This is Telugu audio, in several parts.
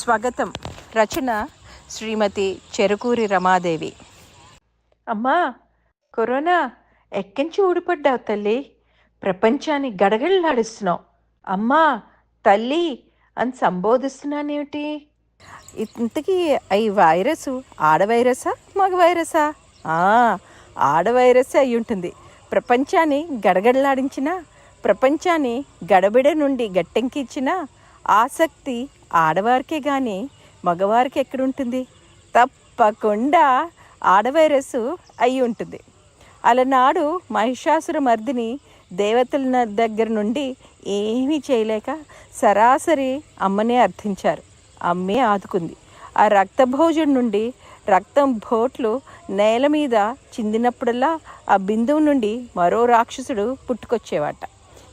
స్వాగతం. రచన శ్రీమతి చెరుకూరి రమాదేవి. అమ్మా కరోనా ఎక్కించి ఊడిపడ్డావు తల్లి. ప్రపంచాన్ని గడగడలాడిస్తున్నావు. అమ్మా తల్లి అని సంబోధిస్తున్నానేమిటి? ఇంతకీ ఈ వైరస్ ఆడ వైరసా మగ వైరసా? ఆ, ఆడ వైరస్ అయి ఉంటుంది ప్రపంచాన్ని గడగడలాడించిన ప్రపంచాన్ని గడబిడ నుండి గట్టెంకిచ్చిన ఆసక్తి ఆడవారికే కానీ మగవారికి ఎక్కడుంటుంది? తప్పకుండా ఆడవైరస్సు అయి ఉంటుంది. అలనాడు మహిషాసుర మర్దిని దేవతల దగ్గర నుండి ఏమీ చేయలేక సరాసరి అమ్మనే అర్థించారు. అమ్మే ఆదుకుంది. ఆ రక్తభోజుడి నుండి రక్తం బోట్లు నేల మీద చిందినప్పుడల్లా ఆ బిందువు నుండి మరో రాక్షసుడు పుట్టుకొచ్చేవాట.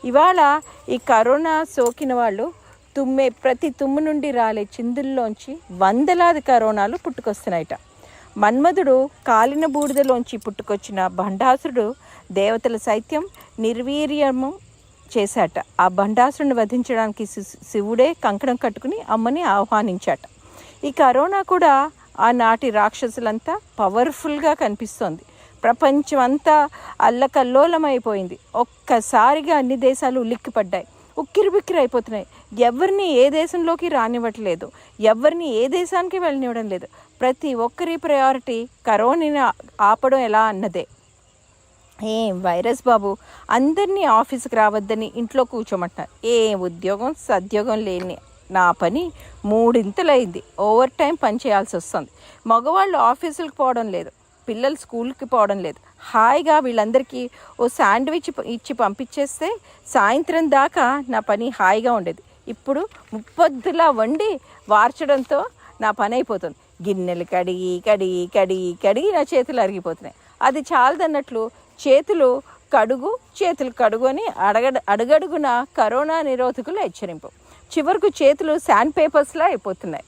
ఇవాళ ఈ కరోనా సోకిన వాళ్ళు తుమ్మే ప్రతి తుమ్ము నుండి రాలే చిందుల్లోంచి వందలాది కరోనాలు పుట్టుకొస్తున్నాయట. మన్మధుడు కాలిన బూడిదలోంచి పుట్టుకొచ్చిన భండాసురుడు దేవతల సైత్యం నిర్వీర్యము చేశాట. ఆ భండాసురుని వధించడానికి శి- శివుడే కంకణం కట్టుకుని అమ్మని ఆహ్వానించాట. ఈ కరోనా కూడా ఆనాటి రాక్షసులంతా పవర్ఫుల్గా కనిపిస్తోంది. ప్రపంచం అంతా అల్లకల్లోలమైపోయింది. ఒక్కసారిగా అన్ని దేశాలు ఉలిక్కిపడ్డాయి. ఉక్కిరిబిక్కిరి అయిపోతున్నాయి. ఎవరిని ఏ దేశంలోకి రానివ్వట్లేదు. ఎవరిని ఏ దేశానికి వెళ్ళనివ్వడం లేదు. ప్రతి ఒక్కరి ప్రయారిటీ కరోనాని ఆపడం ఎలా అన్నదే. ఏం వైరస్ బాబు? అందరినీ ఆఫీస్కి రావద్దని ఇంట్లో కూర్చోమంటున్నారు. ఏ ఉద్యోగం సద్యోగం లేని నా పని మూడింతలైంది. ఓవర్ టైం పని చేయాల్సి వస్తుంది. మగవాళ్ళు ఆఫీసులకు పోవడం లేదు. పిల్లలు స్కూల్కి పోవడం లేదు. హాయిగా వీళ్ళందరికీ ఓ శాండ్విచ్ ఇచ్చి పంపించేస్తే సాయంత్రం దాకా నా పని హాయిగా ఉండేది. ఇప్పుడు ముప్పొద్దులా వండి వార్చడంతో నా పని అయిపోతుంది. గిన్నెలు కడిగి కడిగి కడిగి కడిగి నా చేతులు అరిగిపోతున్నాయి. అది చాలదన్నట్లు చేతులు కడుగు చేతులు కడుగు అని అడగ అడుగడుగున కరోనా నిరోధకులు హెచ్చరింపు. చివరకు చేతులు శాండ్ పేపర్స్లా అయిపోతున్నాయి.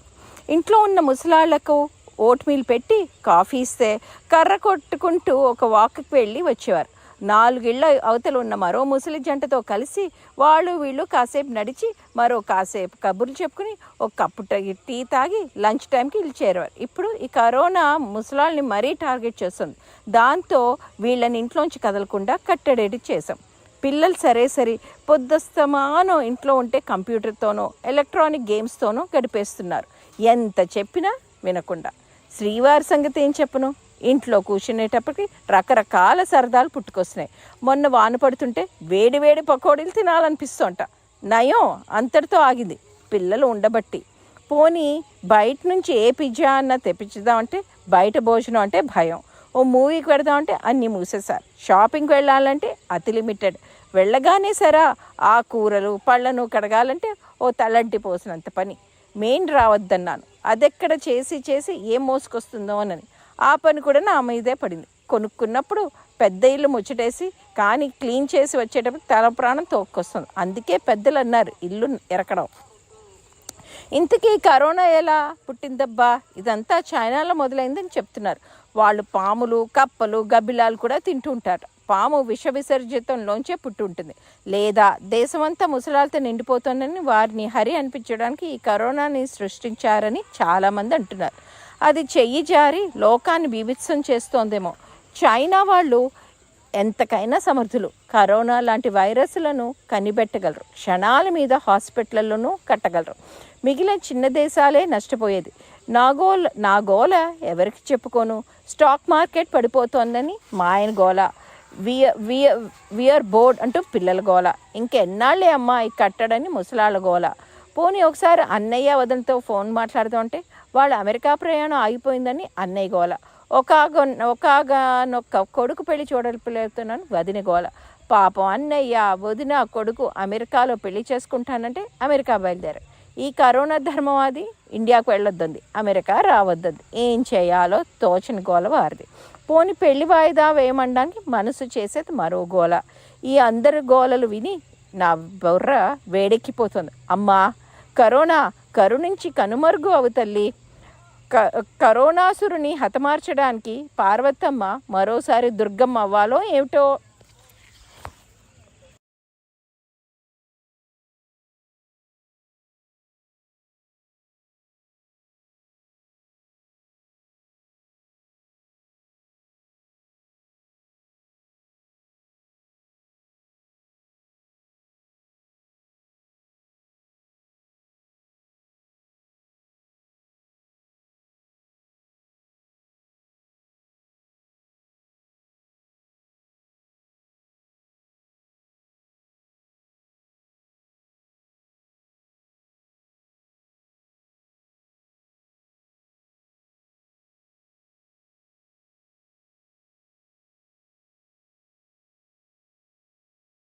ఇంట్లో ఉన్న ముసలాళ్ళకు ఓట్ మీల్ పెట్టి కాఫీ ఇస్తే కర్ర కొట్టుకుంటూ ఒక వాక్కి వెళ్ళి వచ్చేవారు. నాలుగిళ్ళ అవతల ఉన్న మరో ముసలి జంటతో కలిసి వాళ్ళు వీళ్ళు కాసేపు నడిచి మరో కాసేపు కబుర్లు చెప్పుకుని ఒక కప్పు టీ- తాగి లంచ్ టైంకి వీళ్ళు చేరేవారు. ఇప్పుడు ఈ కరోనా ముసలాల్ని మరీ టార్గెట్ చేస్తుంది. దాంతో వీళ్ళని ఇంట్లోంచి కదలకుండా కట్టడేటి చేసాం పిల్లలు సరే సరే పొద్దుస్తమానో ఇంట్లో ఉంటే కంప్యూటర్తోనో ఎలక్ట్రానిక్ గేమ్స్తోనో గడిపేస్తున్నారు. ఎంత చెప్పినా వినకుండా. శ్రీవారి సంగతి ఏం చెప్పను? ఇంట్లో కూర్చునేటప్పటికి రకరకాల సరదాలు పుట్టుకొస్తున్నాయి. మొన్న వాన పడుతుంటే వేడి వేడి పకోడీలు తినాలనిపిస్తుంట. నయం అంతటితో ఆగింది. పిల్లలు ఉండబట్టి. పోనీ బయట నుంచి ఏ పిజ్జా అన్న తెప్పించుదామంటే బయట భోజనం అంటే భయం. ఓ మూవీకి వెడదామంటే అన్నీ మూసేశారు. షాపింగ్కి వెళ్ళాలంటే అతి లిమిటెడ్. వెళ్ళగానే సరా ఆ కూరలు పళ్ళను కడగాలంటే ఓ తలంటి పోసినంత పని. మెయిన్ రావద్దన్నాను. అదెక్కడ చేసి చేసి ఏం మోసుకొస్తుందో అని. ఆ పని కూడా నా మీదే పడింది. కొనుక్కున్నప్పుడు పెద్ద ఇల్లు ముచ్చటేసి కానీ క్లీన్ చేసి వచ్చేటప్పుడు తల ప్రాణం తోక్కొస్తుంది. అందుకే పెద్దలు అన్నారు ఇల్లు ఎరకడం. ఇంతకీ కరోనా ఎలా పుట్టిందబ్బా? ఇదంతా చైనాలో మొదలైందని చెప్తున్నారు. వాళ్ళు పాములు కప్పలు గబ్బిలాలు కూడా తింటూ ఉంటారు. పాము విష విసర్జితంలోంచే పుట్టుంటుంది. లేదా దేశమంతా ముసలాలతో నిండిపోతుందని వారిని హరి అనిపించడానికి ఈ కరోనాని సృష్టించారని చాలామంది అంటున్నారు. అది చెయ్యి జారి లోకాన్ని బీభత్సం చేస్తోందేమో. చైనా వాళ్ళు ఎంతకైనా సమర్థులు. కరోనా లాంటి వైరస్లను కనిపెట్టగలరు. క్షణాల మీద హాస్పిటళ్ళలోనూ కట్టగలరు. మిగిలిన చిన్న దేశాలే నష్టపోయేది. నా గోల నా గోల ఎవరికి చెప్పుకోను? స్టాక్ మార్కెట్ పడిపోతోందని మా ఆయన గోల. వియర్ వియర్ వియర్ బోర్డ్ అంటూ పిల్లల గోల. ఇంకెన్నాళ్ళే అమ్మా ఈ కట్టడని ముసలాళ్ళ గోల. పోనీ ఒకసారి అన్నయ్య వదనతో ఫోన్ మాట్లాడుతూ ఉంటే వాళ్ళ అమెరికా ప్రయాణం ఆగిపోయిందని అన్నయ్య గోల. ఒక ఒకనొక్క కొడుకు పెళ్ళి చూడలేపుతున్నాను వదిన గోల. పాపం అన్నయ్య వదిన కొడుకు అమెరికాలో పెళ్ళి చేసుకుంటానంటే అమెరికా బయలుదేరారు. ఈ కరోనా ధర్మం అది ఇండియాకు వెళ్ళొద్దంది అమెరికా రావద్దంది. ఏం చేయాలో తోచని గోల వారిది. పోని పెళ్ళి వాయిదా వేయమండానికి మనసు చేసేది మరో గోల. ఈ అందరి గోలలు విని నా బుర్ర వేడెక్కిపోతుంది. అమ్మా కరోనా కరుణించి కనుమరుగు అవు తల్లి. క కరోనాసురుని హతమార్చడానికి పార్వతమ్మ మరోసారి దుర్గమ్మ అవ్వాలో ఏమిటో